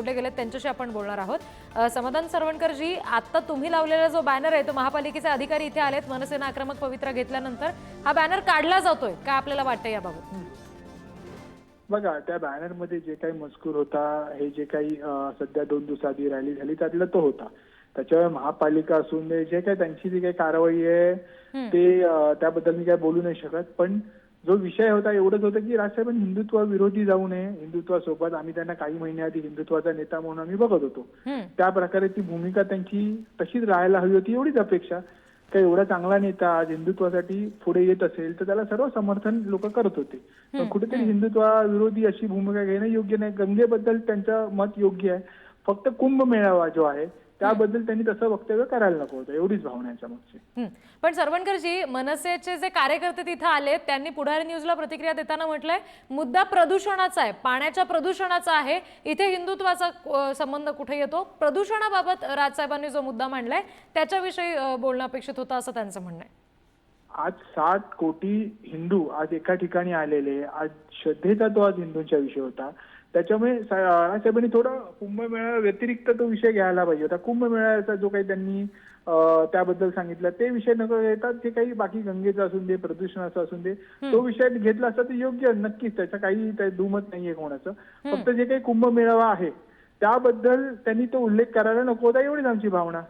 जोडले गेलेत त्यांच्याशी आपण बोलणार आहोत. समाधान सरवणकरजी आता तुम्ही लावलेला जो बॅनर आहे तो महापालिकेचे अधिकारी इथे आलेत मनसेनं आक्रमक पवित्रा घेतल्यानंतर हा बॅनर काढला जातोय. काय आपल्याला वाटतं याबाबत. बघा त्या बॅनरमध्ये जे काही मजकूर होता हे जे काही सध्या दोन दिवसाआधी रॅली झाली त्यातला तो होता. त्याच्यामुळे महापालिका असून जे काही त्यांची जी काही कारवाई आहे ते त्याबद्दल मी काय बोलू नाही शकत पण जो विषय होता एवढंच होतं की राजसाहेबांनी हिंदुत्व विरोधी जाऊ नये. हिंदुत्वासोबत आम्ही त्यांना काही महिन्याआधी हिंदुत्वाचा नेता म्हणून आम्ही बघत होतो. त्या प्रकारे ती भूमिका त्यांची तशीच राहायला हवी होती एवढीच अपेक्षा. का एवढा चांगला नेता आज हिंदुत्वासाठी पुढे येत असेल तर त्याला सर्व समर्थन लोक करत होते. पण कुठेतरी हिंदुत्वाविरोधी अशी भूमिका घेणं योग्य नाही. गंगेबद्दल त्यांचं मत योग्य आहे. फक्त कुंभ मेळावा जो आहे त्याबद्दल त्यांनी तसं वक्तव्य करायला नको होतं एवढीच भावना याच्या मागची. पण सरवणकरजी मनसेचे जे कार्यकर्ते तिथं आले त्यांनी पुढारी न्यूजला प्रतिक्रिया देताना म्हटलंय मुद्दा प्रदूषणाचा आहे पाण्याच्या प्रदूषणाचा आहे इथे हिंदुत्वाचा संबंध कुठे येतो? प्रदूषणाबाबत राजसाहेबांनी जो मुद्दा मांडलाय त्याच्याविषयी बोलणं अपेक्षित होतं असं त्यांचं म्हणणं आहे. आज सात कोटी हिंदू आज एका ठिकाणी आलेले आज श्रद्धेचा तो आज हिंदूंचा विषय होता. त्याच्यामुळे सा- राजसाहेबांनी थोडा कुंभमेळा व्यतिरिक्त तो विषय घ्यायला पाहिजे होता. कुंभमेळ्याचा जो काही त्यांनी त्याबद्दल सांगितलं ते विषय न येतात जे काही बाकी गंगेचा असून दे प्रदूषणाचा असून दे तो विषय घेतला असता तर योग्य नक्कीच त्याचा काही दुमत नाहीये कोणाचं. फक्त जे काही कुंभमेळावा आहे त्याबद्दल त्यांनी तो उल्लेख करायला नको होता एवढीच आमची भावना.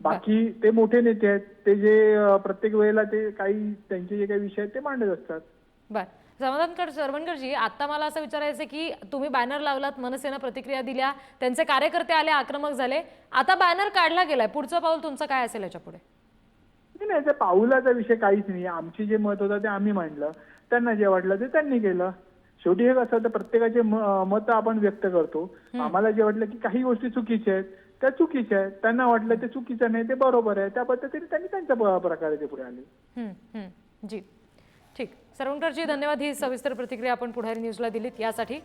बाकी ते मोठे नेते आहेत ते जे प्रत्येक वेळेला ते काही त्यांचे जे काही विषय आहेत ते मांडत असतात. बर. समाधानकर सरवणकरजी आता मला असं विचारायचं की तुम्ही बॅनर लावलात मनसेनं प्रतिक्रिया दिल्या त्यांचे कार्यकर्ते आले आक्रमक झाले. आता बॅनर काढला गेलाय. पुढचं पाऊल तुमचं काय असेल याच्यापुढे नाही, त्या पाऊलाचा विषय काहीच नाही. आमची जे मत होतं ते आम्ही मांडलं. त्यांना जे वाटलं ते त्यांनी केलं. शेवटी हे कसं होतं प्रत्येकाचे मत आपण व्यक्त करतो. आम्हाला जे वाटलं की काही गोष्टी चुकीच्या आहेत त्या चुकीच्या आहेत. त्यांना वाटलं ते चुकीचं नाही ते बरोबर आहे. त्या पद्धतीने त्यांनी त्यांच्या प्रकारे ते पुढे आले. जी. ठीक. सरवणकरजी धन्यवाद. ही सविस्तर प्रतिक्रिया आपण पुढारी न्यूजला दिलीत. यासाठी